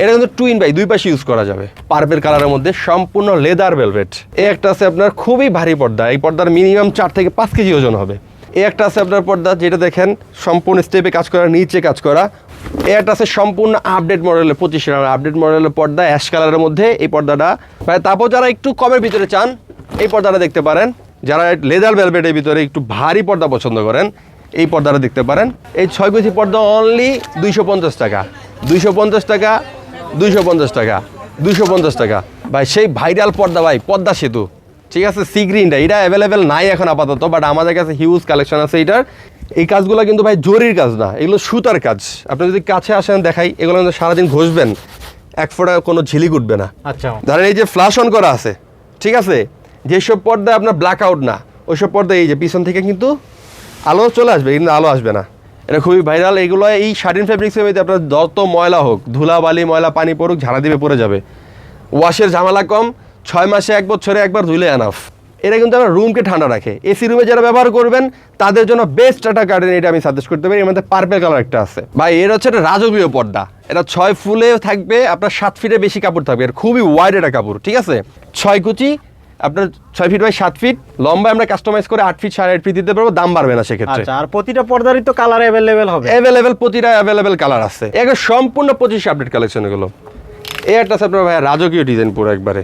এটা কিন্তু twin by দুই পাশে ইউজ করা যাবে। পার্পেল কালারের মধ্যে সম্পূর্ণ লেদার ভেলভেট এই একটা আছে আপনার খুবই ভারী পর্দা। এই পর্দার মিনিমাম চার থেকে পাঁচ কেজি ওজন হবে। এই একটা আছে আপনার পর্দা যেটা দেখেন সম্পূর্ণ স্টেপে কাজ করা, নিচে কাজ করা। এই একটা আছে সম্পূর্ণ আপডেট মডেলের পঁচিশ আপডেট মডেলের পর্দা অ্যাশ কালারের মধ্যে এই পর্দাটা। মানে তারপর যারা একটু কমের ভিতরে চান, এই পর্দাটা দেখতে পারেন। যারা লেদার ভেলভেটের ভিতরে একটু ভারী পর্দা পছন্দ করেন এই পর্দাটা দেখতে পারেন। এই ছয় কেজি পর্দা অনলি দুইশো পঞ্চাশ টাকা। দুইশো পঞ্চাশ টাকা দুইশো পঞ্চাশ টাকা দুইশো পঞ্চাশ টাকা। ভাই সেই ভাইরাল পর্দা ভাই পদ্মা সেতু। ঠিক আছে? সি গ্রিনটা এটা অ্যাভেলেবেল নাই এখন আপাতত বাট আমাদের কাছে হিউজ কালেকশন আছে এটার। এই কাজগুলো কিন্তু ভাই জরির কাজ না এগুলো সুতার কাজ। আপনি যদি কাছে আসেন দেখাই এগুলো কিন্তু সারাদিন ঘষবেন। এক ফোঁটা কোনো ঝিলিক উঠবে না। আচ্ছা। ধরেন এই যে ফ্লাশ অন করা আছে ঠিক আছে? যেসব পর্দা আপনার ব্ল্যাক আউট না ওইসব পর্দা এই যে পিছন থেকে কিন্তু আলো চলে আসবে, কিন্তু আলো আসবে না। এটা খুবই ভাইরাল এগুলো এই শার্টিন ফেব্রিক্সের মধ্যে আপনার যত ময়লা হোক ধুলা বালি ময়লা, পানি পড়ুক, ঝাড়া দিবে, পড়ে যাবে। ওয়াশের ঝামেলা কম, ছয় মাসে এক বছরে একবার ধুলে এনাফ এটা কিন্তু আমার রুমকে ঠান্ডা রাখে। এসি রুমে যারা ব্যবহার করবেন, তাদের জন্য বেস্ট টাটা কার্টেন এটা আমি সাজেস্ট করতে পারি। এর মধ্যে পার্পেল কালার একটা আছে। ভাই, এর হচ্ছে একটা রাজকীয় পর্দা। এটা ছয় ফুলে থাকবে, আপনার সাত ফিটে বেশি কাপড় থাকবে। এর খুবই ওয়াইড একটা কাপড়, ঠিক আছে? ছয় কুচি আপনার ছয় ফিট বাই সাত ফিট লম্বা আমরা কাস্টমাইজ করে আট ফিট সাড়ে আট ফিট দিতে পারব দাম বাড়বে না সেক্ষেত্রে। আচ্ছা আর প্রতিটা পর্দারই তো কালার অ্যাভেলেবেল হবে। অ্যাভেলেবেল প্রতিটা অ্যাভেলেবেল কালার আছে। এগুলো সম্পূর্ণ পঁচিশ আপডেট কালেকশন এগুলো। এই একটা আছে আপনার ভাই রাজকীয় ডিজাইন পুরো একবারে।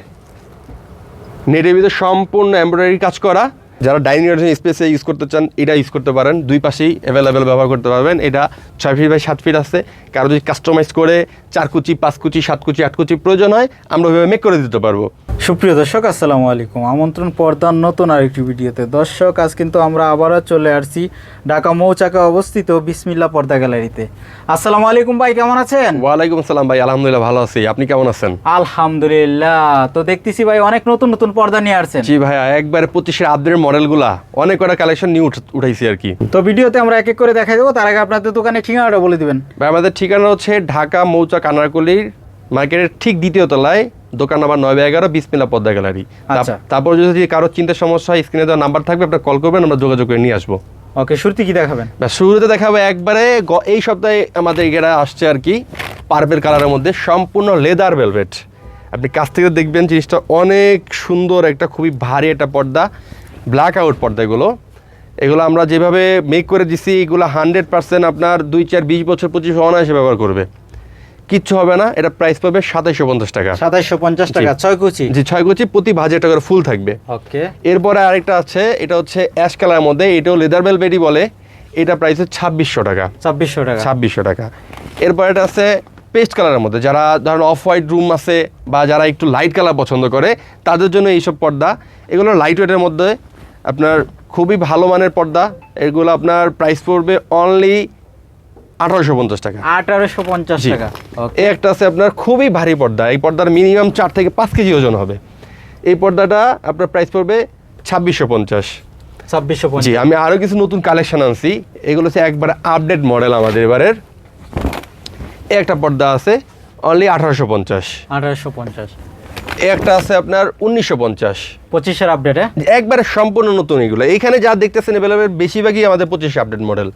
নেটের ভিতরে সম্পূর্ণ এমব্রয়ডারি কাজ করা। যারা ডাইনিং স্পেসে ইউজ করতে চান এটা ইউজ করতে পারেন। দুই পাশেই অ্যাভেলেবেল ব্যবহার করতে পারবেন। এটা ছয় ফিট বাই সাত ফিট আছে। কারও যদি কাস্টমাইজ করে চার কুচি পাঁচ কুচি সাত কুচি আট কুচি প্রয়োজন হয় আমরা ওইভাবে মেক করে দিতে পারব। সুপ্রিয় দর্শক আসসালামু আলাইকুম। আমন্ত্রণ পর্দার নতুন আরেকটি ভিডিওতে। দর্শক আজ কিন্তু আমরা আবারও চলে আসছি ঢাকা মৌচাকা অবস্থিত বিসমিল্লা পর্দা গ্যালারিতে। আসসালামু আলাইকুম ভাই কেমন আছেন? ওয়ালাইকুম আসসালাম ভাই আলহামদুলিল্লাহ ভালো আছি। আপনি কেমন আছেন? আলহামদুলিল্লাহ। তো দেখতেছি ভাই অনেক নতুন নতুন পর্দা নিয়ে আসছেন। জি ভাইয়া একবারে পঁচিশের আপডেটের মডেলগুলা অনেক কটা কালেকশন নিয়ে উঠ- উঠাইছি আর কি। তো ভিডিওতে আমরা এক এক করে দেখাই দেবো তার আগে আপনাদের দোকানে ঠিকানাটা বলে দিবেন। ভাই আমাদের ঠিকানা হচ্ছে ঢাকা মৌচা কানারকলির মার্কেটের ঠিক দ্বিতীয় তলায় দোকান নাম্বার নয় এগারো বিসমিল্লা পদ্মা গ্যালারি। আচ্ছা। তারপর যদি কারও চিন্তার সমস্যা হয় স্ক্রিনে দেওয়া নাম্বার থাকবে আপনার কল করবেন আমরা যোগাযোগ করে নিয়ে আসব। ওকে শুরুতে কি দেখাবেন? শুরুতে দেখাবো একবারে এই সপ্তাহে আমাদের এগেরা আসছে আর কি পার্পেল কালারের মধ্যে সম্পূর্ণ লেদার ভেলভেট আপনি কাছ থেকে দেখবেন জিনিসটা অনেক সুন্দর একটা খুবই ভারী একটা পর্দা। ব্ল্যাক আউট পর্দা এগুলো এগুলো আমরা যেভাবে মেক করে দিছি এগুলো হান্ড্রেড পার্সেন্ট আপনার দুই চার বিশ বছর পঁচিশ অনায়াসে ব্যবহার করবে। কিচ্ছু হবে না এটা প্রাইস পাবে সাতাইশো পঞ্চাশ টাকা। সাতাইশশো পঞ্চাশ টাকা ছয় কুচি? জি ছয় কুচি প্রতি ভাজে একটা করে ফুল থাকবে। ওকে। এরপরে আরেকটা আছে এটা হচ্ছে অ্যাশ কালারের মধ্যে এটাও লেদার বেলবেটি বলে এটা প্রাইস হচ্ছে ছাব্বিশশো টাকা। ছাব্বিশশো টাকা। ছাব্বিশশো টাকা। এরপর এটা আছে পেস্ট কালারের মধ্যে যারা ধরেন অফ হোয়াইট রুম আছে বা যারা একটু লাইট কালার পছন্দ করে তাদের জন্য এইসব পর্দা এগুলো লাইট ওয়েটের মধ্যে আপনার খুবই ভালো মানের পর্দা। এগুলো আপনার প্রাইস পড়বে অনলি আঠারোশো পঞ্চাশ টাকা। আঠারোশো পঞ্চাশ টাকা। এই একটা আছে আপনার খুবই ভারী পর্দা। এই পর্দার মিনিমাম চার থেকে পাঁচ কেজি ওজন হবে। এই পর্দাটা আপনার প্রাইস পড়বে ছাব্বিশশো পঞ্চাশ। ছাব্বিশশো জি পঞ্চাশ আমি আরও কিছু নতুন কালেকশন আনছি। এগুলো হচ্ছে একবারে আপডেট মডেল আমাদের এবারের। একটা পর্দা আছে অনলি আঠারোশো পঞ্চাশ। আঠারোশো পঞ্চাশ। একটা আছে আপনার উনিশশো পঞ্চাশ। পঁচিশের আপডেট একবারে সম্পূর্ণ নতুন এগুলো। এইখানে যা দেখতেছেন এভেলেবেল বেশিরভাগই আমাদের পঁচিশ আপডেট মডেল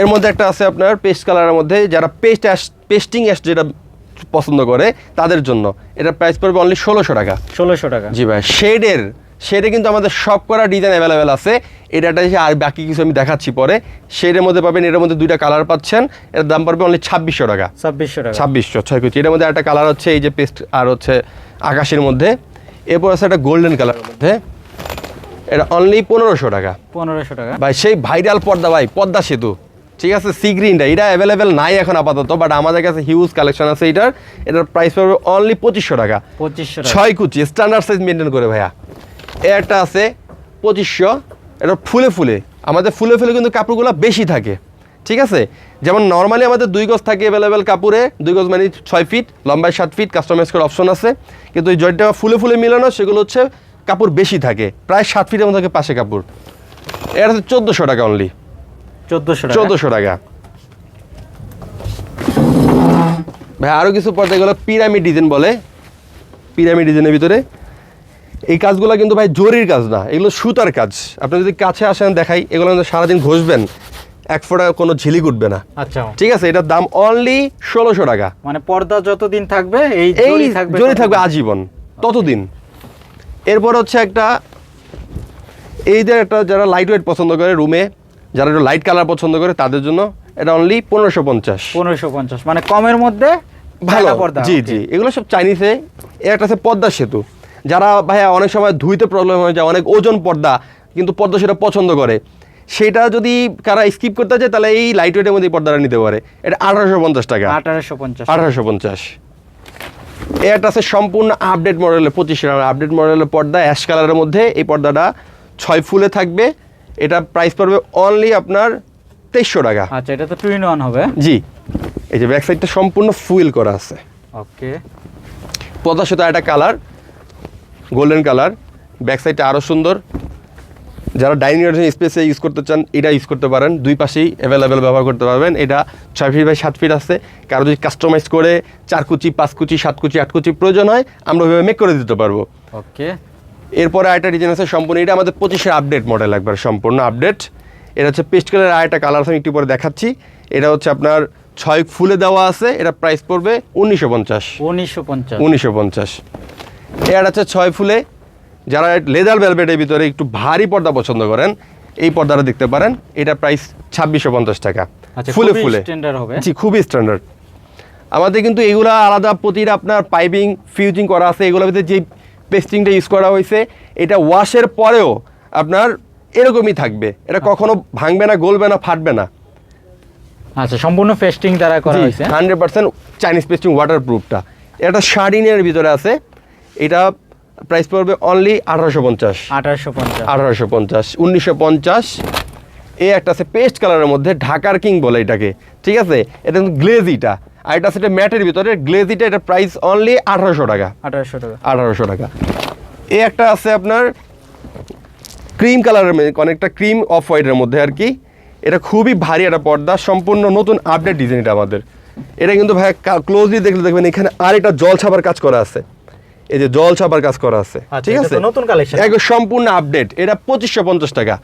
এর মধ্যে একটা আছে আপনার পেস্ট কালারের মধ্যে যারা পেস্ট অ্যাশ পেস্টিং অ্যাশ যেটা পছন্দ করে তাদের জন্য। এটা প্রাইস পড়বে অনলি ষোলোশো টাকা। ষোলোশো টাকা। জি ভাই শেডের শেডে কিন্তু আমাদের সব করা ডিজাইন অ্যাভেলেবেল আছে। এটাটা এসে আর বাকি কিছু আমি দেখাচ্ছি পরে। শেডের মধ্যে পাবেন এটার মধ্যে দুইটা কালার পাচ্ছেন। এর দাম পড়বে অনলি ছাব্বিশশো টাকা। ছাব্বিশশো টাকা। ছাব্বিশশো ছয় কুচি। এটার মধ্যে একটা কালার হচ্ছে এই যে পেস্ট আর হচ্ছে আকাশের মধ্যে। এরপর আছে একটা গোল্ডেন কালারের মধ্যে। এটা অনলি পনেরোশো টাকা। পনেরোশো টাকা। ভাই সেই ভাইরাল পর্দা ভাই পদ্মা সেতু। ঠিক আছে সি গ্রিনটা এটা অ্যাভেলেবেল নাই এখন আপাতত বাট আমাদের কাছে হিউজ কালেকশন আছে এটার। এটার প্রাইস পড়বে অনলি পঁচিশশো টাকা। পঁচিশশো ছয় কুচি স্ট্যান্ডার্ড সাইজ মেনটেন করে ভাইয়া। একটা আছে পঁচিশশো এটা ফুলে ফুলে। আমাদের ফুলে ফুলে কিন্তু কাপড়গুলো বেশি থাকে ঠিক আছে? যেমন নর্মালি আমাদের দুই গজ থাকে অ্যাভেলেবেল কাপড়ে দুই গজ মানে ছয় ফিট লম্বায় সাত ফিট কাস্টমাইজ করার অপশন আছে। কিন্তু ওই জয়টা ফুলে ফুলে মিলানো সেগুলো হচ্ছে কাপড় বেশি থাকে প্রায় সাত ফিটের মতো থাকে পাশে কাপড়। এটা হচ্ছে চোদ্দোশো টাকা অনলি চোদ্দোশো চোদ্দোশো টাকা। ভাই আরও কিছু পর্দা এগুলো পিরামিড ডিজাইন বলে। পিরামিড ডিজাইনের ভিতরে। এই কাজগুলো কিন্তু ভাই জরির কাজ না এগুলো সুতার কাজ। আপনি যদি কাছে আসেন দেখাই এগুলো কিন্তু সারাদিন ঘষবেন এক ফোঁটা কোনো ঝিলিক উঠবে না। আচ্ছা। ঠিক আছে এটার দাম অনলি ষোলোশো টাকা। মানে পর্দা যতদিন থাকবে এই এই জরি থাকবে। আজীবন ততদিন। এরপর হচ্ছে একটা এইদের একটা যারা লাইট ওয়েট পছন্দ করে রুমে যারা একটু লাইট কালার পছন্দ করে তাদের জন্য এটা অনলি পনেরোশো পঞ্চাশ। পনেরোশো পঞ্চাশ। মানে কমের মধ্যে ভালো পর্দা জি জি। এগুলো সব চাইনিজে একটা আছে পদ্মা সেতু। যারা ভাইয়া অনেক সময় ধুইতে প্রবলেম হয়ে যায় অনেক ওজন পর্দা কিন্তু পর্দা সেটা পছন্দ করে। সেটা যদি কারা স্কিপ করতে চায় তাহলে এই লাইট ওয়েটের মধ্যে পর্দাটা নিতে পারে। এটা আঠারোশো পঞ্চাশ টাকা। আঠারোশো পঞ্চাশ। আঠারোশো পঞ্চাশ। এটা আছে সম্পূর্ণ আপডেট মডেলের পঁচিশ টাকা আপডেট মডেলের পর্দা অ্যাশ কালারের মধ্যে এই পর্দাটা ছয় ফুলে থাকবে। এটা প্রাইস পড়বে অনলি আপনার তেইশশো টাকা। আচ্ছা এটা তো টু ইন ওয়ান হবে। জি। এই যে ব্যাক সাইডটা সম্পূর্ণ ফুয়েল করা আছে। ওকে পদ্মার সাথে একটা কালার গোল্ডেন কালার ব্যাক সাইডটা আরও সুন্দর। যারা ডাইনিং স্পেসে ইউজ করতে চান এটা ইউজ করতে পারেন। দুই পাশেই অ্যাভেলেবেল ব্যবহার করতে পারবেন। এটা ছয় ফিট বাই সাত ফিট আছে। কারও যদি কাস্টমাইজ করে চার কুচি পাঁচ কুচি সাত কুচি আট কুচি প্রয়োজন হয় আমরা ওইভাবে মেক করে দিতে পারব। ওকে এরপরে আরেকটা ডিজাইন আছে সম্পূর্ণ। এটা আমাদের পঁচিশের আপডেট মডেল একবার সম্পূর্ণ আপডেট এটা হচ্ছে পেস্ট কালারের আরেকটা কালার আছে আমি একটু পরে দেখাচ্ছি। এটা হচ্ছে আপনার ছয় ফুলে দেওয়া আছে। এটা প্রাইস পড়বে উনিশশো পঞ্চাশ। উনিশশো পঞ্চাশ। উনিশশো পঞ্চাশ। এর আছে ছয় ফুলে। যারা লেদার ভেলভেটের ভিতরে একটু ভারী পর্দা পছন্দ করেন এই পর্দাটা দেখতে পারেন। এটা প্রাইস ছাব্বিশশো পঞ্চাশ টাকা। আচ্ছা ফুলে ফুলে। জি খুবই স্ট্যান্ডার্ড আমাদের কিন্তু এগুলা আলাদা প্রতিটা আপনার পাইপিং ফিউজিং করা আছে। এগুলোর ভিতরে যে পেস্টিংটা ইউজ করা হয়েছে এটা ওয়াশের পরেও আপনার এরকমই থাকবে। এটা কখনো ভাঙবে না গলবে না ফাটবে না। আচ্ছা সম্পূর্ণ ফেস্টিং দ্বারা করা হয়েছে। Hundred percent Chinese pasting water প্রুফটা এটা শার্ডিনের ভিতরে আছে। এটা প্রাইস পড়বে অনলি আঠারোশো পঞ্চাশ। আঠারোশো পঞ্চাশ। আঠারোশো পঞ্চাশ উনিশশো পঞ্চাশ। এই একটা আছে পেস্ট কালারের মধ্যে ঢাকার কিং বলে এটাকে। ঠিক আছে? এটা গ্লেজিটা আর এটা এটা ম্যাটের ভিতরে। গ্লেজিটা এটা প্রাইস অনলি আঠারোশো টাকা। আঠারোশো টাকা। আঠারোশো টাকা। এই একটা আছে আপনার ক্রিম কালারের অনেকটা ক্রিম অফ হোয়াইটের মধ্যে আর কি। এটা খুবই ভারী একটা পর্দা সম্পূর্ণ নতুন আপডেট ডিজাইন এটা আমাদের। এটা কিন্তু ভাই ক্লোজলি দেখলে দেখবেন এখানে আর একটা জল ছাপার কাজ করা আছে। এই যে জল ছাপার কাজ করা আছে আচ্ছা, ঠিক আছে? নতুন কালেকশন একদম সম্পূর্ণ আপডেট এটা পঁচিশশো পঞ্চাশ টাকা।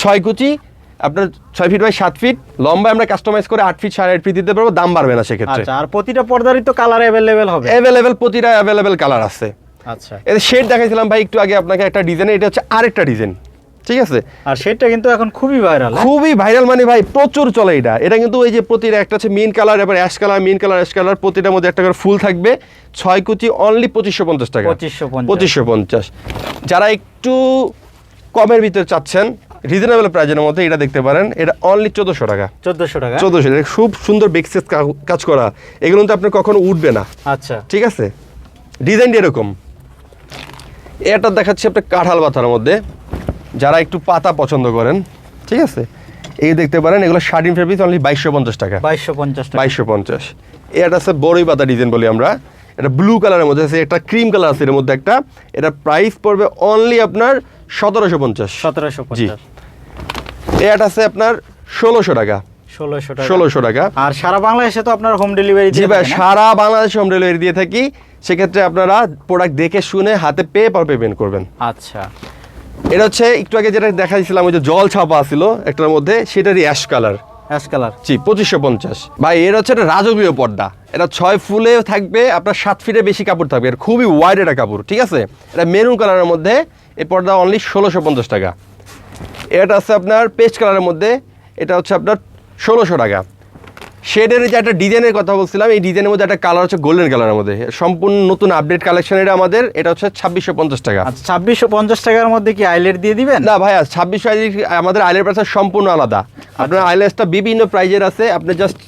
ছয় কুচি আপনার ছয় ফিট বাই সাত ফিট লম্বা আমরা কাস্টমাইজ করে আট ফিট সাড়ে আট ফিট দিতে পারব দাম বাড়বে না সেক্ষেত্রে। আচ্ছা আর প্রতিটা পর্দারই তো কালার অ্যাভেলেবেল হবে। অ্যাভেলেবেল প্রতিটা অ্যাভেলেবেল কালার আছে। আচ্ছা। এটা শেড দেখাইছিলাম ভাই একটু আগে আপনাকে একটা ডিজাইন এটা হচ্ছে আরেকটা ডিজাইন ঠিক আছে? আর সেটা কিন্তু এখন খুবই ভাইরাল খুবই ভাইরাল মানে ভাই প্রচুর চলে এটা। এটা কিন্তু ওই যে প্রতিটা একটা হচ্ছে মিন কালার এবার ash colour mint colour ash colour প্রতিটার মধ্যে একটা করে ফুল থাকবে। ছয় কুচি অনলি পঁচিশশো পঞ্চাশ টাকা। 2550 পঁচিশশো পঞ্চাশ। যারা একটু কমের ভিতরে চাচ্ছেন রিজনেবল প্রাইজের মধ্যে এটা দেখতে পারেন। এটা অনলি চোদ্দোশো টাকা। চোদ্দশো টাকা। চোদ্দোশো। টাকা খুব সুন্দর বেক্সেস কাজ করা। এগুলো তো আপনার কখনো উঠবে না। আচ্ছা। ঠিক আছে? ডিজাইনটা এরকম। এটা দেখাচ্ছি আপনার কাঁঠাল পাতার মধ্যে। যারা একটু পাতা পছন্দ করেন ঠিক আছে? এই দেখতে পারেন এগুলো শার্টিন ফেব্রিক অনলি বাইশশো পঞ্চাশ টাকা। বাইশশো পঞ্চাশ বাইশশো পঞ্চাশ। এটা আছে বড়ই পাতা ডিজাইন বলি আমরা। এটা ব্লু কালারের মধ্যে আছে একটা ক্রিম কালার আছে এর মধ্যে একটা। এটা প্রাইস পড়বে অনলি আপনার সতেরোশো পঞ্চাশ। সতেরোশো পঞ্চাশ। এটা আছে আপনার ষোলোশো টাকা। ষোলোশো টাকা। ষোলোশো টাকা। আর সারা বাংলাদেশে তো আপনার হোম ডেলিভারি জি ভাই সারা বাংলাদেশে হোম ডেলিভারি দিয়ে থাকি। সেক্ষেত্রে আপনারা প্রোডাক্ট দেখে শুনে হাতে পেয়ে পর পেমেন্ট করবেন। আচ্ছা। এটা হচ্ছে একটু আগে যেটা দেখাইছিলাম ওই যে জল ছাপা ছিল একটার মধ্যে সেটারই অ্যাশ কালার অ্যাশ কালার জি পঁচিশশো পঞ্চাশ। ভাই এর হচ্ছে একটা রাজকীয় পর্দা। এটা ছয় ফুলে থাকবে আপনার সাত ফিটের বেশি কাপড় থাকবে। এর খুবই ওয়াইড একটা কাপড় ঠিক আছে? এটা মেরুন কালারের মধ্যে এই পর্দা অনলি ষোলোশো পঞ্চাশ টাকা। এটা আছে আপনার পেস্ট কালারের মধ্যে এটা হচ্ছে আপনার ষোলোশো টাকা। শেডের যে একটা ডিজাইনের কথা বলছিলাম এই ডিজাইনের মধ্যে একটা কালার হচ্ছে গোল্ডেন কালারের মধ্যে। সম্পূর্ণ নতুন আপডেট কালেকশন এটা আমাদের এটা হচ্ছে ছাব্বিশশো পঞ্চাশ টাকা। আচ্ছা ছাব্বিশশো পঞ্চাশ টাকার মধ্যে কি আইলেট দিয়ে দিবেন? না ভাইয়া ছাব্বিশশো আমাদের আইলের প্রাইস সম্পূর্ণ আলাদা। আপনার আইলেসটা বিভিন্ন প্রাইজের আছে আপনি জাস্ট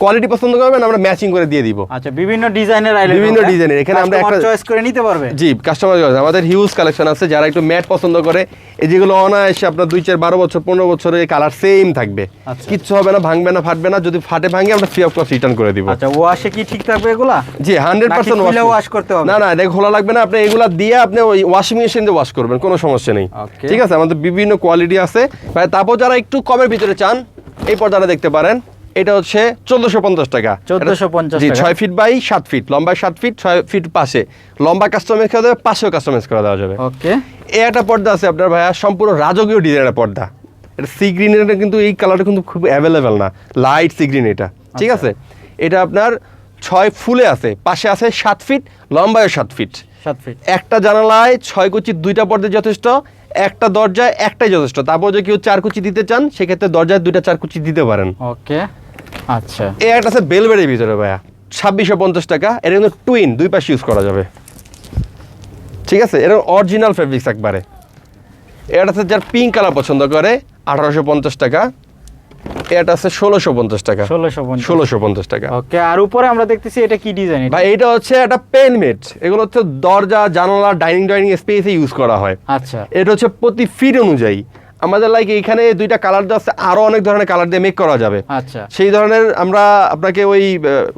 কোয়ালিটি পছন্দ করবেন আমরা ম্যাচিং করে দিয়ে দিব। আচ্ছা বিভিন্ন ডিজাইনের বিভিন্ন ডিজাইনের, এখানে আমরা একটা- চয়েস করে নিতে পারবে? জি কাস্টমার আমাদের হিউজ কালেকশন আছে যারা একটু ম্যাট পছন্দ করে এই যেগুলো অনায়াসে আপনার দুই চার বারো বছর পনেরো বছরের কালার সেম থাকবে। আচ্ছা। কিচ্ছু হবে না ভাঙবে না ফাটবে না যদি ফাটে ভাঙে আমরা ফ্রি অফ কস্ট রিটার্ন করে দিব। আচ্ছা ওয়াশে কি ঠিক থাকবে এগুলা? জি হান্ড্রেড পার্সেন্ট wash করতে হবে? না না এটা খোলা লাগবে না আপনি এগুলা দিয়ে আপনি ওই ওয়াশিং মেশিন দিয়ে ওয়াশ করবেন কোনো সমস্যা নেই। ঠিক আছে আমাদের বিভিন্ন কোয়ালিটি আছে। তারপর যারা একটু কমের ভিতরে চান এই পর্দাটা দেখতে পারেন। এটা হচ্ছে চোদ্দশো পঞ্চাশ টাকা। 1450 জি ছয় ফিট বাই সাত ফিট। লম্বা সাত ফিট ছয় ফিট পাশে। লম্বা কাস্টমাইজ করা যাবে পাশেও কাস্টমাইজ করা দেওয়া যাবে। ওকে। এই একটা পর্দা আছে আপনার ভাইয়া সম্পূর্ণ রাজকীয় ডিজাইনের পর্দা। এটা সি গ্রিনের কিন্তু এই কালারটা কিন্তু খুব অ্যাভেলেবেল না। লাইট সি গ্রিন এটা। ঠিক আচ্ছা। আছে? এটা আপনার ছয় ফুলে আছে। পাশে আছে সাত ফিট লম্বায় সাত ফিট। সাত ফিট। একটা জানালায় ছয় কুচি দুইটা পর্দা যথেষ্ট একটা দরজায় একটাই যথেষ্ট। তারপর যদি কেউ চার কুচি দিতে চান সেক্ষেত্রে দরজায় দুইটা চার কুচি দিতে পারেন। ওকে। আচ্ছা। এই একটা আছে বেলবেড়ের ভিতরে ভাইয়া। ছাব্বিশশো পঞ্চাশ টাকা এটা কিন্তু টুইন দুই পাশে ইউজ করা যাবে। ঠিক আছে? এটা অরিজিনাল ফেব্রিক্স একবারে। এটা আছে যার পিঙ্ক কালার পছন্দ করে আঠারোশো পঞ্চাশ টাকা। এটা আছে ষোলোশো পঞ্চাশ টাকা। ষোলোশো ষোলোশো পঞ্চাশ টাকা। ওকে আর উপরে আমরা দেখতেছি এটা কি ডিজাইন ভাই এটা হচ্ছে একটা পেন মেট এগুলো হচ্ছে দরজা জানালা ডাইনিং ডাইনিং স্পেসে ইউজ করা হয়। আচ্ছা। এটা হচ্ছে প্রতি ফিট অনুযায়ী। আমাদের লাইক এইখানে দুইটা কালার আছে আরও অনেক ধরনের কালার দিয়ে মেক করা যাবে। আচ্ছা। সেই ধরনের আমরা আপনাকে ওই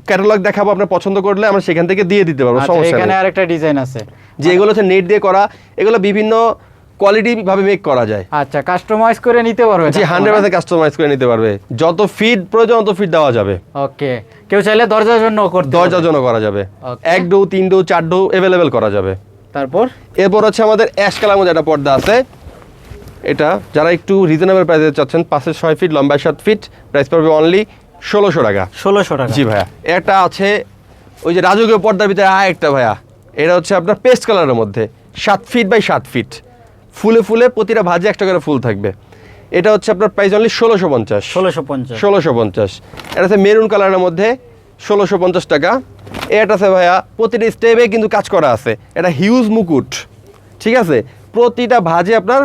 ক্যাটালগ দেখাবো আপনার পছন্দ করলে আমরা সেখান থেকে দিয়ে দিতে পারব আচ্ছা সমস্যা এখানে আরেকটা ডিজাইন আছে। যে এগুলো হচ্ছে নেট দিয়ে করা এগুলো বিভিন্ন কোয়ালিটি ভাবে মেক করা যায়। আচ্ছা কাস্টমাইজ করে নিতে পারবে জি হান্ড্রেড পার্সেন্ট কাস্টমাইজ করে নিতে পারবে। যত ফিট প্রয়োজন তত ফিট দেওয়া যাবে। ওকে কেউ চাইলে দরজার জন্য করতে দরজার জন্য করা যাবে। এক ডো তিন ডো চার ডো অ্যাভেলেবেল করা যাবে। তারপর? এরপর হচ্ছে আমাদের অ্যাশ কালার মধ্যে একটা পর্দা আছে। এটা যারা একটু রিজনেবল প্রাইসে চাচ্ছেন পাঁচে ছয় ফিট লম্বায় সাত ফিট প্রাইস পড়বে অনলি ষোলোশো টাকা। ষোলোশো টাকা। জি ভাইয়া। এটা আছে ওই যে রাজকীয় পর্দার ভিতরে আর একটা ভাইয়া। এটা হচ্ছে আপনার পেস্ট কালারের মধ্যে। সাত ফিট বাই সাত ফিট ফুলে ফুলে প্রতিটা ভাজে একটা করে ফুল থাকবে। এটা হচ্ছে আপনার প্রাইস অনলি ষোলোশো পঞ্চাশ। ষোলোশো পঞ্চাশ। ষোলোশো পঞ্চাশ। এটা আছে মেরুন কালারের মধ্যে ষোলোশো পঞ্চাশ টাকা। এটা আছে ভাইয়া প্রতিটা স্টেপে কিন্তু কাজ করা আছে। এটা হিউজ মুকুট। ঠিক আছে? প্রতিটা ভাজে আপনার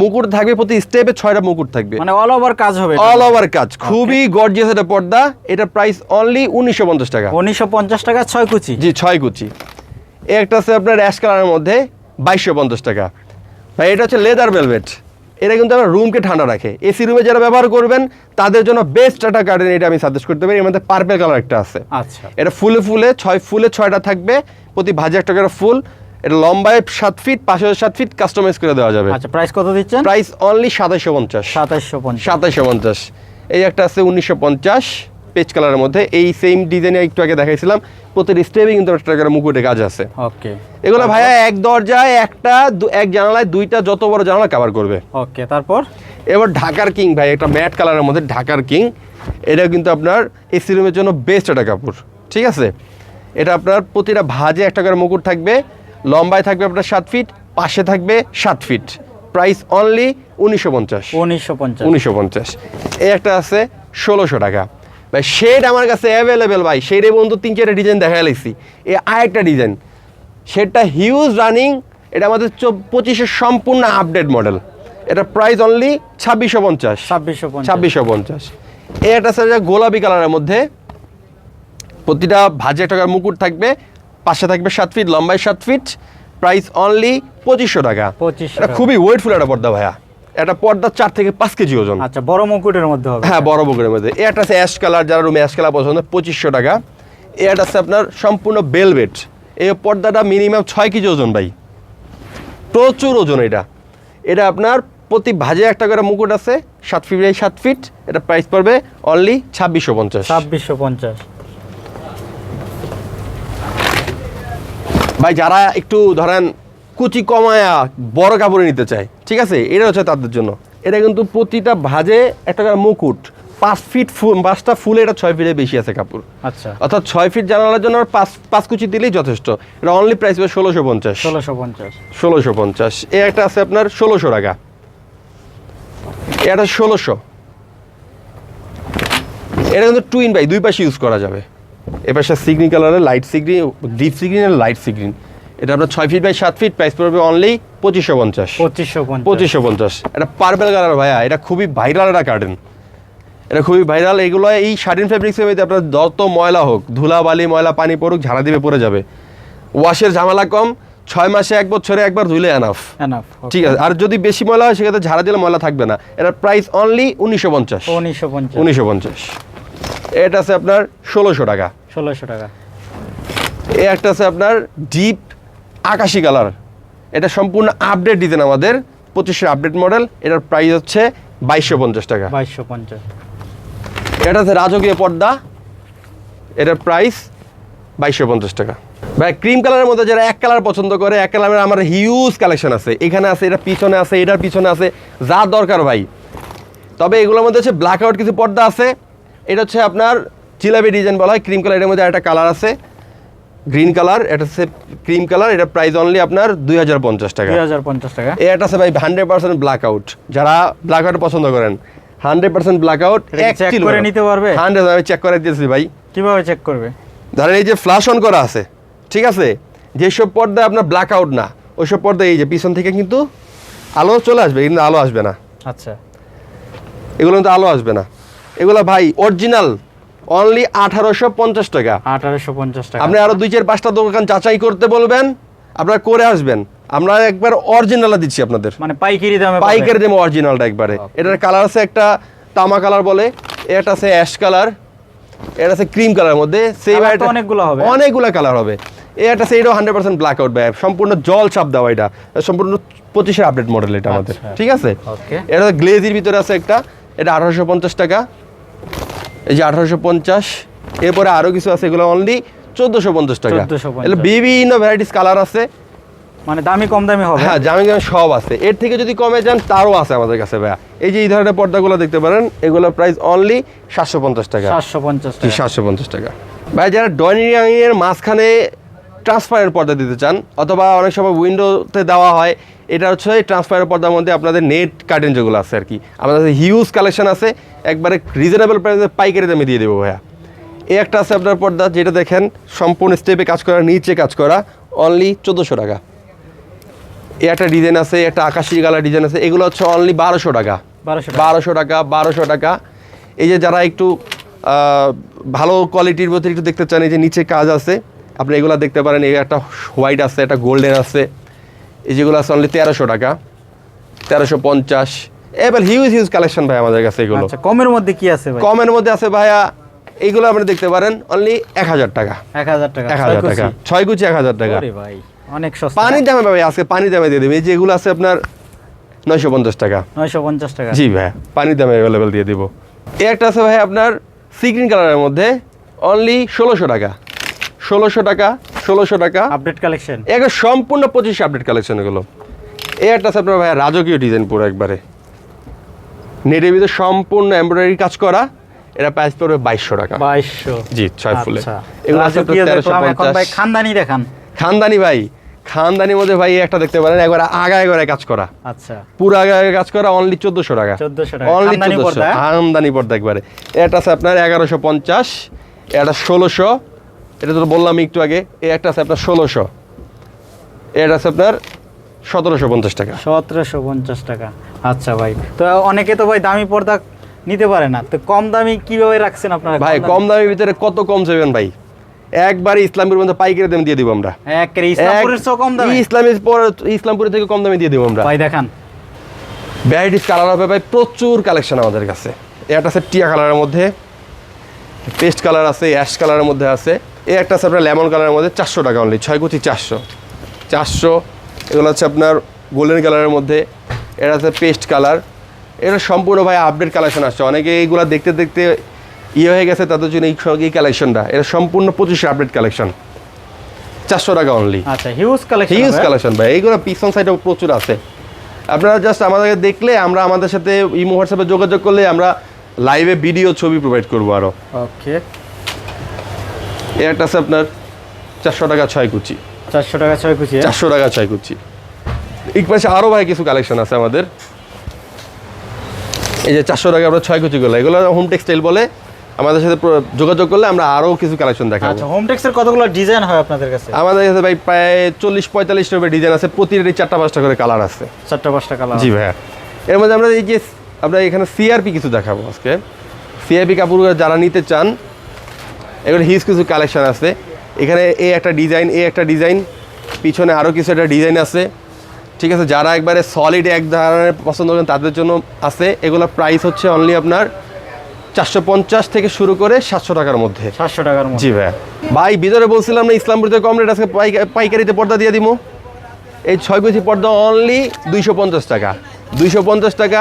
মুকুট থাকবে প্রতি স্টেপে ছয়টা মুকুট থাকবে। মানে অল ওভার কাজ হবে অল ওভার কাজ। খুবই গর্জিয়াস একটা পর্দা। এটা প্রাইস অনলি উনিশশো পঞ্চাশ টাকা। উনিশশো পঞ্চাশ টাকা ছয় কুচি। জি ছয় কুচি। একটা আছে আপনার অ্যাশ কালারের মধ্যে বাইশশো পঞ্চাশ টাকা। ভাই এটা হচ্ছে লেদার ভেলভেট এটা কিন্তু আমার রুমকে ঠান্ডা রাখে। এসি রুমে যারা ব্যবহার করবেন তাদের জন্য বেস্ট একটা গার্ডেন এটা আমি সাজেস্ট করতে পারি। এর মধ্যে পার্পেল কালার একটা আছে। আচ্ছা। এটা ফুলে ফুলে ছয় ফুলে ছয়টা থাকবে। প্রতি ভাজে একটা ফুল। এটা লম্বায় সাত ফিট পাশে সাত ফিট কাস্টমাইজ করে দেওয়া যাবে। আচ্ছা প্রাইস কত দিচ্ছেন? প্রাইস অনলি সাতাইশো পঞ্চাশ। সাতাইশশো পঞ্চাশ। সাতাইশো পঞ্চাশ। এই একটা আছে উনিশশো পঞ্চাশ পেজ কালারের মধ্যে। এই সেম ডিজাইনে একটু আগে দেখাইছিলাম। প্রতিটি স্টেপে কিন্তু একটা করে মুকুটে কাজ আছে। ওকে এগুলো ভাইয়া এক দরজায় একটা এক জানালায় দুইটা যত বড় জানালা কভার করবে। ওকে তারপর? এবার ঢাকার কিং ভাই একটা ম্যাট কালারের মধ্যে ঢাকার কিং এটা কিন্তু আপনার এসি রুমের জন্য বেস্ট একটা কাপড়। ঠিক আছে? এটা আপনার প্রতিটা ভাজে একটা করে মুকুট থাকবে। লম্বায় থাকবে আপনার সাত ফিট পাশে থাকবে সাত ফিট প্রাইস অনলি উনিশশো পঞ্চাশ। উনিশশো পঞ্চাশ। উনিশশো পঞ্চাশ। এই একটা আছে ষোলোশো টাকা। ভাই শেড আমার কাছে অ্যাভেলেবেল ভাই। শেডে বন্ধু তিন চারটা ডিজাইন দেখা লাগছি এ আরেকটা ডিজাইন শেডটা হিউজ রানিং এটা আমাদের চব- পঁচিশের সম্পূর্ণ আপডেট মডেল এটা প্রাইস অনলি ছাব্বিশশো পঞ্চাশ। ছাব্বিশশো ছাব্বিশশো পঞ্চাশ। একটা আছে গোলাপি কালারের মধ্যে। প্রতিটা ভাজে একটা করে মুকুট থাকবে। পাশে থাকবে সাত ফিট লম্বায় সাত ফিট প্রাইস অনলি পঁচিশশো টাকা। এটা খুবই ওয়েটফুল একটা পর্দা ভাইয়া। এটা পর্দা চার থেকে পাঁচ কেজি ওজন। আচ্ছা বড় মুকুটের মধ্যে হবে। হ্যাঁ বড় মুকুটের মধ্যে। এ একটা আছে অ্যাশ কালার যারা রুমে অ্যাশ কালার পছন্দ পঁচিশশো টাকা। এ একটা আছে আপনার সম্পূর্ণ বেলভেট এই পর্দাটা মিনিমাম ছয় কেজি ওজন ভাই। প্রচুর ওজন এটা। এটা আপনার প্রতি ভাজে একটা করে মুকুট আছে সাত ফিট সাত ফিট এটা প্রাইস পড়বে অনলি ছাব্বিশশো পঞ্চাশ। ছাব্বিশশো পঞ্চাশ। ভাই যারা একটু ধরেন কুচি কমায়া বড় কাপড়ে নিতে চায় ঠিক আছে? এটা হচ্ছে তাদের জন্য। এটা কিন্তু প্রতিটা ভাজে একটা করে মুকুট। পাঁচ ফিট ফুল পাঁচটা ফুলে এটা ছয় ফিটের বেশি আছে কাপড়। আচ্ছা। অর্থাৎ ছয় ফিট জানালার জন্য পাঁচ পাঁচ কুচি দিলেই যথেষ্ট। এটা অনলি প্রাইস হবে ষোলোশো পঞ্চাশ। ষোলোশো পঞ্চাশ। ষোলোশো পঞ্চাশ। এ একটা আছে আপনার ষোলোশো টাকা। এটা ষোলোশো। এটা কিন্তু টুইন বাই দুই পাশে ইউজ করা যাবে। এ পাশে সিগ্রিন কালারের light sea green deep sea green আর লাইট সিগ্রিন এটা আপনার ছয় ফিট বাই সাত ফিট প্রাইস পড়বে অনলি পঁচিশশো পঞ্চাশ। পঁচিশশো পঞ্চাশ। পঁচিশশো পঞ্চাশ। এটা পার্পেল কালার ভাইয়া এটা খুবই ভাইরাল একটা কার্টেন এটা খুবই ভাইরাল এগুলো এই শার্টিন ফেব্রিক্সের মধ্যে আপনার যত ময়লা হোক ধুলা বালি ময়লা পানি পড়ুক ঝাড়া দিবে পড়ে যাবে। ওয়াশের ঝামেলা কম ছয় মাসে এক বছরে একবার ধুলে এনাফ এনাফ ঠিক আছে আর যদি বেশি ময়লা হয় সেক্ষেত্রে ঝাড়া দিলে ময়লা থাকবে না। এটার প্রাইস অনলি উনিশশো পঞ্চাশ। উনিশশো পঞ্চাশ। উনিশশো পঞ্চাশ। এটা আছে আপনার ষোলোশো টাকা। ষোলোশো টাকা। এ একটা আছে আপনার ডিপ আকাশি কালার এটা সম্পূর্ণ আপডেট ডিজাইন আমাদের পঁচিশের আপডেট মডেল এটার প্রাইস হচ্ছে বাইশশো পঞ্চাশ টাকা। বাইশশো পঞ্চাশ। এটা হচ্ছে রাজকীয় পর্দা এটার প্রাইস বাইশশো পঞ্চাশ টাকা। ভাই ক্রিম কালারের মধ্যে যারা এক কালার পছন্দ করে এক কালারের আমার হিউজ কালেকশন আছে। এখানে আছে এটা পিছনে আছে এটার পিছনে আছে যা দরকার ভাই। তবে এগুলোর মধ্যে হচ্ছে ব্ল্যাক আউট কিছু পর্দা আছে। এটা হচ্ছে আপনার চিলাবি ডিজাইন বলা হয়। ক্রিম কালার এটার মধ্যে একটা কালার আছে। গ্রিন কালার এটা হচ্ছে ক্রিম কালার এটা প্রাইস অনলি আপনার দুই হাজার পঞ্চাশ টাকা। দুই হাজার পঞ্চাশ টাকা। একটা আছে ভাই হান্ড্রেড পার্সেন্ট ব্ল্যাক আউট যারা ব্ল্যাক আউট পছন্দ করেন হান্ড্রেড পার্সেন্ট ব্ল্যাক আউট এটা কি check করে নিতে পারবে? হান্ড্রেড আমি চেক করে দিয়েছি ভাই। কীভাবে চেক করবে? ধরেন এই যে ফ্লাশ অন করা আছে ঠিক আছে? যেসব পর্দা আপনার ব্ল্যাক আউট না ওইসব পর্দা এই যে পিছন থেকে কিন্তু আলো চলে আসবে কিন্তু আলো আসবে না। আচ্ছা। এগুলো কিন্তু আলো আসবে না। এগুলো ভাই অরিজিনাল অনলি আঠারোশো পঞ্চাশ টাকা। আঠারোশো পঞ্চাশ টাকা। আপনি আরও দুই চার পাঁচটা দোকান যাচাই করতে বলবেন আপনারা করে আসবেন। আমরা একবার অরিজিনাল দিচ্ছি আপনাদের। মানে পাইকারি দামে পাইকারি দেবো অরিজিনালটা একবারে। এটার কালার আছে একটা তামা কালার বলে এটা আছে অ্যাশ কালার এটা আছে ক্রিম কালারের মধ্যে সেই ভাইটা- অনেকগুলো হবে। অনেকগুলো কালার হবে। এটা আছে এটাও হান্ড্রেড পার্সেন্ট ব্ল্যাক আউট ভাই সম্পূর্ণ জল ছাপ দেওয়া এটা। সম্পূর্ণ পঁচিশের আপডেট মডেল এটা আমাদের। আচ্ছা। ঠিক আছে? ওকে এটা গ্লেজির ভিতরে আছে একটা এটা আঠারোশো পঞ্চাশ টাকা। এই যে আঠারোশো পঞ্চাশ এরপরে আরও কিছু আছে এগুলো অনলি চোদ্দোশো পঞ্চাশ টাকা। এগুলো বিভিন্ন ভ্যারাইটিস কালার আছে। মানে দামি কম দামি হবে? হ্যাঁ জামি জামি সব আছে। এর থেকে যদি কমে যান তারও আছে আমাদের কাছে ভাইয়া। এই যে এই ধরনের পর্দাগুলো দেখতে পারেন এগুলোর প্রাইস অনলি সাতশো পঞ্চাশ টাকা। সাতশো পঞ্চাশ টাকা। সাতশো পঞ্চাশ টাকা। ভাই যারা ডয়নিং এর মাঝখানে ট্রান্সফারের পর্দা দিতে চান অথবা অনেক সময় উইন্ডোতে দেওয়া হয় এটা হচ্ছে ট্রান্সপারেন্ট পর্দার মধ্যে আপনাদের নেট কার্টেন যেগুলো আছে আর কি। আমাদের হিউজ কালেকশন আছে একবারে রিজনেবল প্রাইসে পাইকারি দামে দিয়ে দেবো ভাইয়া। এই একটা আছে আপনার পর্দা যেটা দেখেন সম্পূর্ণ স্টেপে কাজ করা নিচে কাজ করা অনলি চোদ্দোশো টাকা। এ একটা ডিজাইন আছে একটা আকাশি কালার ডিজাইন আছে এগুলো হচ্ছে অনলি বারোশো টাকা। বারোশো টাকা। বারোশো টাকা বারোশো টাকা। এই যে যারা একটু ভালো কোয়ালিটির মধ্যে একটু দেখতে চান এই যে নিচে কাজ আছে আপনি এগুলো দেখতে পারেন এই একটা হোয়াইট আছে একটা গোল্ডেন আছে। এই যেগুলো আছে অনলি তেরোশো টাকা তেরোশো পঞ্চাশ। এবার হিউজ হিউজ কালেকশন ভাই আমাদের কাছে এগুলো। আচ্ছা কমের মধ্যে কি আছে কমের মধ্যে আছে ভাইয়া এইগুলো আপনি দেখতে পারেন অনলি এক হাজার টাকা। এক হাজার টাকা এক হাজার ছয় টাকা কুচি। ছয় কুচি এক হাজার টাকা। ভাই অনেক সস্তা। পানির দামে ভাই আজকে পানির দামে দিয়ে দেবে। এই যেগুলো আছে আপনার নয়শো পঞ্চাশ টাকা। নয়শো পঞ্চাশ টাকা। জি ভাই পানির দামে অ্যাভেলেবেল দিয়ে দিব। এই একটা আছে ভাই আপনার সিগ্রিন কালারের মধ্যে অনলি ষোলোশো টাকা। ষোলোশো টাকা ষোলোশো টাকা। আপডেট কালেকশন এগুলো সম্পূর্ণ পঁচিশে আপডেট কালেকশন এগুলো। এই একটা আছে আপনার ভাই রাজকীয় ডিজাইন পুরো একবারে। নেটের ভিতরে সম্পূর্ণ এমব্রয়ডারি কাজ করা। এটা প্রাইস পড়বে বাইশশো টাকা। বাইশশো। জি ছয় ফুলে। আচ্ছা। এগুলো আছে তেরোশো পঞ্চাশ। খানদানি দেখান। খানদানি ভাই খানদানির মধ্যে ভাই একটা দেখতে পারেন একবার আগা একবারে কাজ করা। আচ্ছা। পুরো আগে আগে কাজ করা অনলি চোদ্দশো টাকা। 1400 অনলি চোদ্দশো? আমদানি পর্দা একবারে। এটা আছে আপনার এগারোশো পঞ্চাশ এটা ষোলোশো। এটা তো বললাম একটু আগে এই একটা আছে আপনার ষোলোশো। এটা আছে আপনার সতেরোশো পঞ্চাশ টাকা। সতেরোশো পঞ্চাশ টাকা। আচ্ছা ভাই তো অনেকে তো ভাই দামি পর্দা নিতে পারে না। তো কম দামি কীভাবে রাখছেন আপনারা? ভাই কম দামের ভিতরে কত কম চাইবেন ভাই? একবারে ইসলামপুরের মধ্যে পাইকারি দামে দিয়ে দিব আমরা। একেবারে ইসলামপুরের চেয়েও কম দামে? ইসলামের পর ইসলামপুরের থেকে কম দামে দিয়ে দিব আমরা। ভাই দেখান। ভ্যারাইটিস কালার হবে ভাই প্রচুর কালেকশন আমাদের কাছে। এটা আছে টিয়া কালারের মধ্যে পেস্ট কালার আছে অ্যাশ কালারের মধ্যে আছে। এই একটা আছে আপনার লেমন কালারের মধ্যে চারশো টাকা অনলি ছয় কুচি চারশো। চারশো এগুলো হচ্ছে আপনার গোল্ডেন কালারের মধ্যে। এটা আছে পেস্ট কালার এটা সম্পূর্ণ ভাই আপডেট কালেকশন আসছে। অনেকে এইগুলো দেখতে দেখতে ইয়ে হয়ে গেছে তাদের জন্য এই এই কালেকশনটা এটা সম্পূর্ণ পঁচিশে আপডেট কালেকশন চারশো টাকা অনলি আচ্ছা হিউজ কালেকশন হিউজ কালেকশন ভাই। এইগুলো পিছন সাইডে প্রচুর আছে। আপনারা জাস্ট আমাদেরকে দেখলে আমরা আমাদের সাথে ইমো হোয়াটসঅ্যাপে যোগাযোগ করলে আমরা লাইভে ভিডিও ছবি প্রোভাইড করব আরও ওকে একটা আছে আপনার চারশো টাকা ছয় কুচি। চারশো টাকা ছয় কুচি হ্যাঁ? চারশো টাকা ছয় কুচি। এই পাশে আরও ভাই কিছু কালেকশন আছে আমাদের। এই যে চারশো টাকা আমরা ছয় কুচিগুলো এগুলো হোম টেক্সটাইল বলে আমাদের সাথে যোগাযোগ করলে আমরা আরও কিছু কালেকশন দেখাবো। আচ্ছা হোম টেক্সের কতগুলো ডিজাইন হয় আপনাদের কাছে? আমাদের কাছে ভাই প্রায় চল্লিশ পঁয়তাল্লিশ টাকা ডিজাইন আছে। প্রতিটারই চারটা পাঁচটা করে কালার আছে। চারটা পাঁচটা কালার জি ভাইয়া। এর মধ্যে আমরা এই যে আমরা এখানে সিআরপি কিছু দেখাবো আজকে। সিআরপি কাপড় যারা নিতে চান এগুলো হিউজ কিছু কালেকশান আছে। এখানে এ একটা ডিজাইন এ একটা ডিজাইন পিছনে আরও কিছু একটা ডিজাইন আছে। ঠিক আছে যারা একবারে সলিড এক ধরনের পছন্দ করেন তাদের জন্য আছে। এগুলোর প্রাইস হচ্ছে অনলি আপনার চারশো পঞ্চাশ থেকে শুরু করে সাতশো টাকার মধ্যে। সাতশো টাকার জি ভাই ভাই ভিতরে বলছিলাম না ইসলামপুরিতে কম রেট আজকে পাইকারিতে পর্দা দিয়ে দিব এই ছয় কেজি পর্দা অনলি দুইশো পঞ্চাশ টাকা। দুইশো পঞ্চাশ টাকা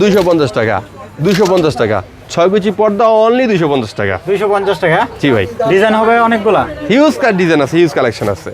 দুইশো পঞ্চাশ টাকা দুইশো পঞ্চাশ টাকা। ছয় কেজি পর্দা অনলি দুইশো পঞ্চাশ টাকা। দুইশো পঞ্চাশ টাকা? জি ভাই। ডিজাইন হবে অনেকগুলা? হিউজ কার ডিজাইন আছে হিউজ কালেকশন আছে।